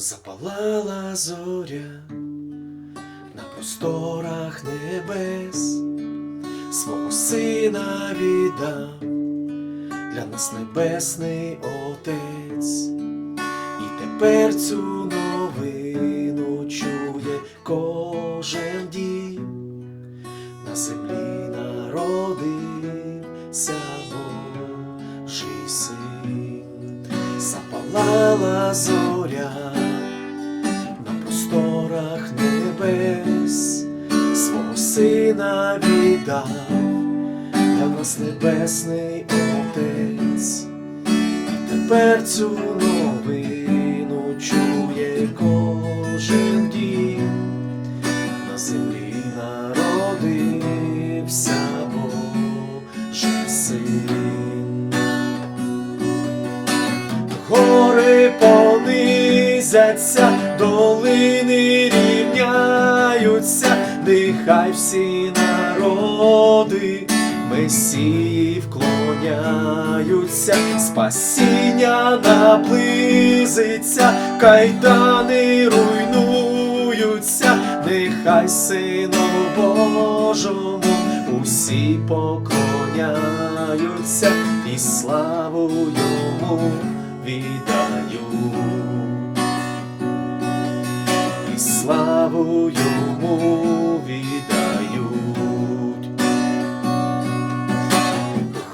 Запалала зоря на просторах небес, свого сина віддав для нас небесний Отець, і тепер цю новину чує кожен дім, на землі народився Божий син, запалала зоря небес, свого сина віддав для нас небесний Отець, і тепер цю новину чує кожен дім, на землі народився Божий син. Гори понизяться, долини нехай всі народи Месії вклоняються, спасіння наблизиться, кайдани руйнуються, нехай Сину Божому усі поклоняються і славу йому віддаю, славу йому віддають.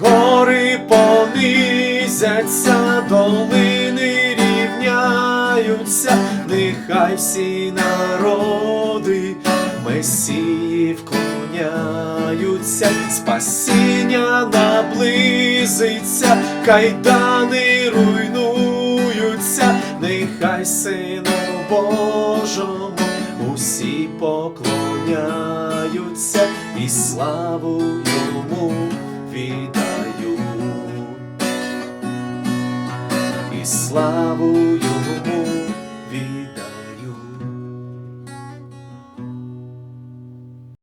Гори понизяться, долини рівняються, нехай всі народи Месії вклоняються, спасіння наблизиться, кайдани руйнуються, нехай Сину Божому усі поклоняються і славу йому віддають, і славу йому віддають.